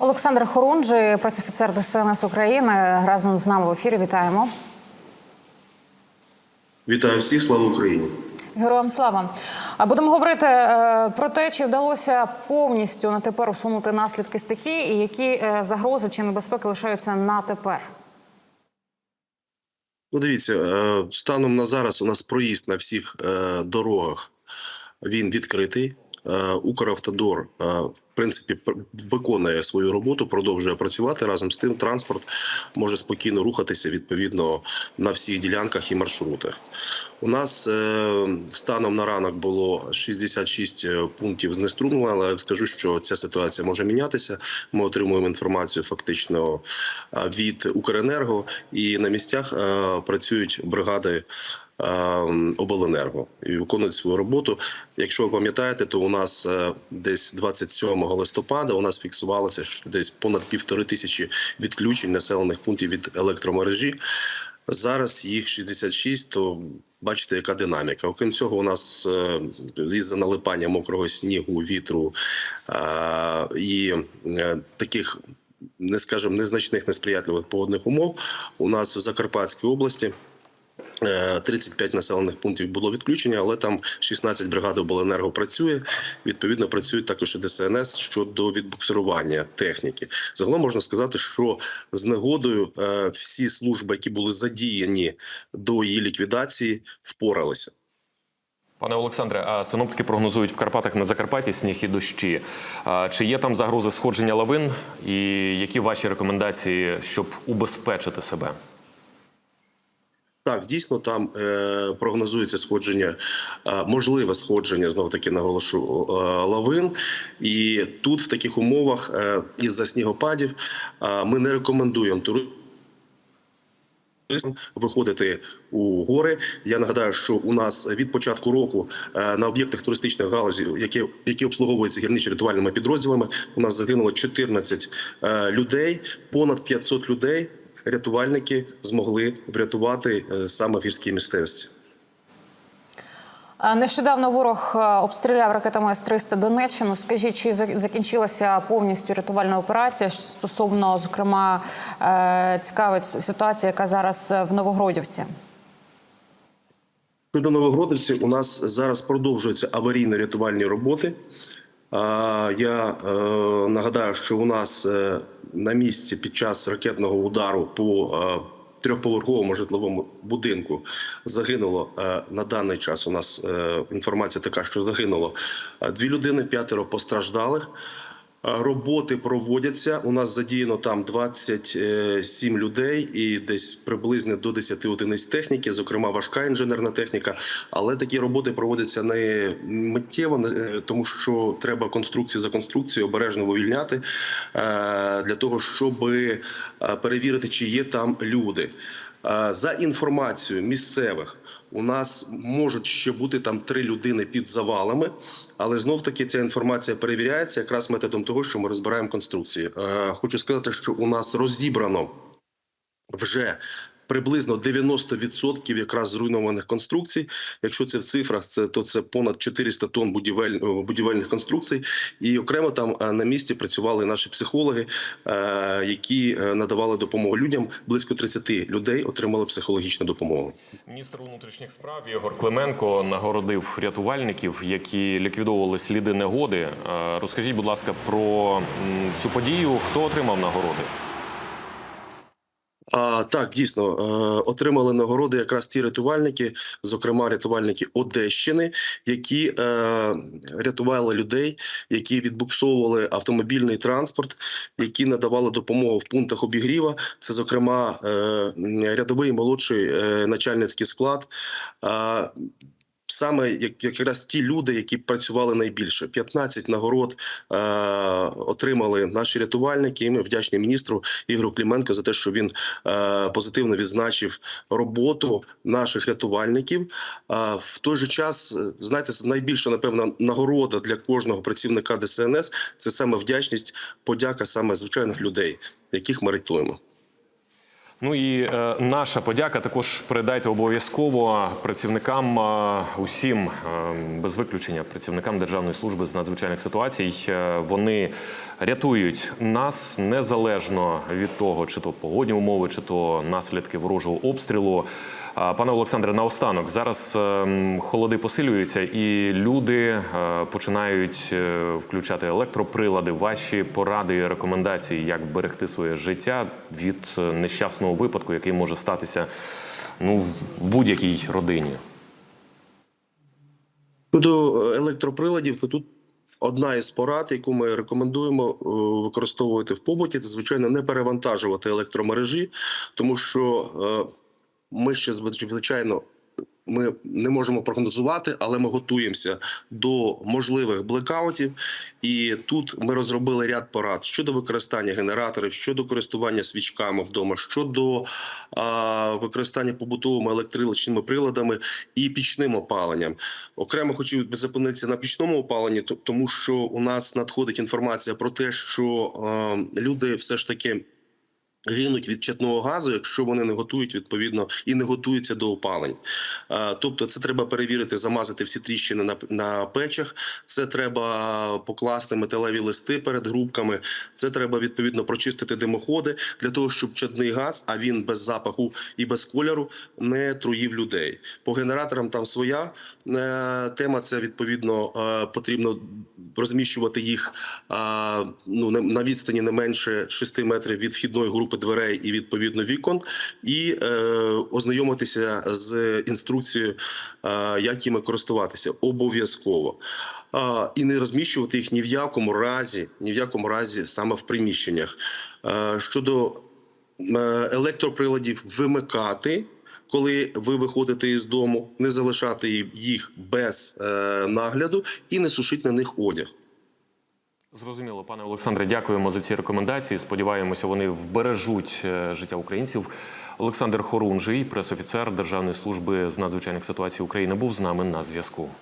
Олександр Хорунжий, пресофіцер ДСНС України, разом з нами в ефірі. Вітаємо. Вітаю всіх, слава Україні! Героям слава. А будемо говорити е, про те, чи вдалося повністю на тепер усунути наслідки стихії, і які е, загрози чи небезпеки лишаються на тепер. Ну, дивіться, е, станом на зараз у нас проїзд на всіх дорогах він відкритий. Укравтодор, принципі, пр- виконує свою роботу, продовжує працювати разом з тим. Транспорт може спокійно рухатися відповідно на всіх ділянках і маршрутах. У нас е, станом на ранок було 66 пунктів знеструмлено, але скажу, що ця ситуація може мінятися. Ми отримуємо інформацію фактично е, від Укренерго, і на місцях е, працюють бригади. Е, Обленерго і виконують свою роботу. Якщо ви пам'ятаєте, то у нас е, десь 27 листопада у нас фіксувалося що десь понад півтори тисячі відключень населених пунктів від електромережі. Зараз їх 66, то бачите, яка динаміка. Окрім цього, у нас е, із-за налипання мокрого снігу, вітру і таких, не скажемо, незначних несприятливих погодних умов у нас в Закарпатській області. Е, 35 населених пунктів було відключення, але там 16 бригад обленерго працює. Відповідно, працюють також і ДСНС щодо відбуксирування техніки. Загалом можна сказати, що з негодою е, всі служби, які були задіяні до її ліквідації, впоралися. Пане Олександре, а синоптики прогнозують в Карпатах на Закарпатті сніг і дощі. Чи є там загрози сходження лавин? І які ваші рекомендації, щоб убезпечити себе? Так, дійсно там е, прогнозується сходження, е, можливе сходження знов таки наголошу е, лавин. І тут в таких умовах е, із-за снігопадів е, ми не рекомендуємо туристам виходити у гори. Я нагадаю, що у нас від початку року е, на об'єктах туристичних галузі, які, які обслуговуються гірничо-рятувальними підрозділами, у нас загинуло 14 е, людей, понад 500 людей. Рятувальники змогли врятувати е, саме в гірській місцевості. Нещодавно ворог е, обстріляв ракетами С-300 Донеччину. Скажіть, чи закінчилася повністю рятувальна операція стосовно, зокрема, е, цікавить ситуація, яка зараз в Новогродівці? Щодо Новогродівців, у нас зараз продовжуються аварійно-рятувальні роботи. Я е, нагадаю, що у нас е, на місці під час ракетного удару по е, трьохповерховому житловому будинку загинуло на даний час. У нас інформація така, що загинуло дві людини, п'ятеро постраждалих. Е, Роботи проводяться. У нас задіяно там 27 людей і десь приблизно до 10 одиниць техніки, зокрема важка інженерна техніка. Але такі роботи проводяться не миттєво, е, тому що треба конструкцію за конструкцією обережно вивільняти е, для того, щоб е, перевірити, чи є там люди. За інформацією місцевих, у нас можуть ще бути там три людини під завалами, але знов таки ця інформація перевіряється якраз методом того, що ми розбираємо конструкції. Е, Хочу сказати, що у нас розібрано вже приблизно 90% якраз зруйнованих конструкцій. Якщо це в цифрах, це то це понад 400 тонн будівель, е, будівельних конструкцій. І окремо там е, на місці працювали наші психологи, е, які надавали допомогу людям. Близько 30 людей отримали психологічну допомогу. Міністр внутрішніх справ Ігор Клименко нагородив рятувальників, які ліквідовували сліди негоди. Розкажіть, будь ласка, про цю подію. Хто отримав нагороди? А, так, дійсно е, отримали нагороди якраз ті рятувальники, зокрема рятувальники Одещини, які е, рятували людей, які відбуксовували автомобільний транспорт, які надавали допомогу в пунктах обігріва. Це, зокрема, е, рядовий молодший начальницький склад. Саме як якраз ті люди, які працювали найбільше, 15 нагород е, отримали наші рятувальники. І ми вдячні міністру Ігорю Кліменко за те, що він е, позитивно відзначив роботу наших рятувальників. А в той же час, е, знаєте, найбільша напевно нагорода для кожного працівника ДСНС це саме вдячність, подяка саме звичайних людей, яких ми рятуємо. Ну і е, наша подяка також передайте обов'язково працівникам е, усім е, без виключення працівникам Державної служби з надзвичайних ситуацій. Е, вони рятують нас незалежно від того, чи то погодні умови, чи то наслідки ворожого обстрілу. Пане Олександре, наостанок зараз ем, холоди посилюються, і люди е, починають е, включати електроприлади. Ваші поради і рекомендації, як берегти своє життя від е, нещасного випадку, який може статися ну в будь-якій родині. Щодо електроприладів, то тут одна із порад, яку ми рекомендуємо використовувати в побуті, це звичайно не перевантажувати електромережі, тому що ми ще звич- звичайно. Ми не можемо прогнозувати, але ми готуємося до можливих блекаутів. І тут ми розробили ряд порад щодо використання генераторів, щодо користування свічками вдома, щодо а, використання побутовими електричними приладами і пічним опаленням. Окремо би зупинитися на пічному опаленні, то- тому що у нас надходить інформація про те, що е, люди все ж таки. Гинуть від чадного газу, якщо вони не готують відповідно і не готуються до опалень. Тобто, це треба перевірити, замазати всі тріщини на, на печах. Це треба покласти металеві листи перед грубками. Це треба відповідно прочистити димоходи для того, щоб чадний газ, а він без запаху і без кольору, не труїв людей. По генераторам там своя е, тема. Це відповідно е, потрібно розміщувати їх ну на відстані не менше 6 метрів від вхідної групи дверей і відповідно вікон, і е, ознайомитися з інструкцією, е, як іми користуватися обов'язково. А, і не розміщувати їх ні в якому разі, ні в якому разі саме в приміщеннях. Е, щодо е, електроприладів вимикати. Коли ви виходите із дому, не залишати їх без е, нагляду і не сушити на них одяг. Зрозуміло, пане Олександре, дякуємо за ці рекомендації. Сподіваємося, вони вбережуть е, життя українців. Олександр Хорунжий, пресофіцер Державної служби з надзвичайних ситуацій України, був з нами на зв'язку.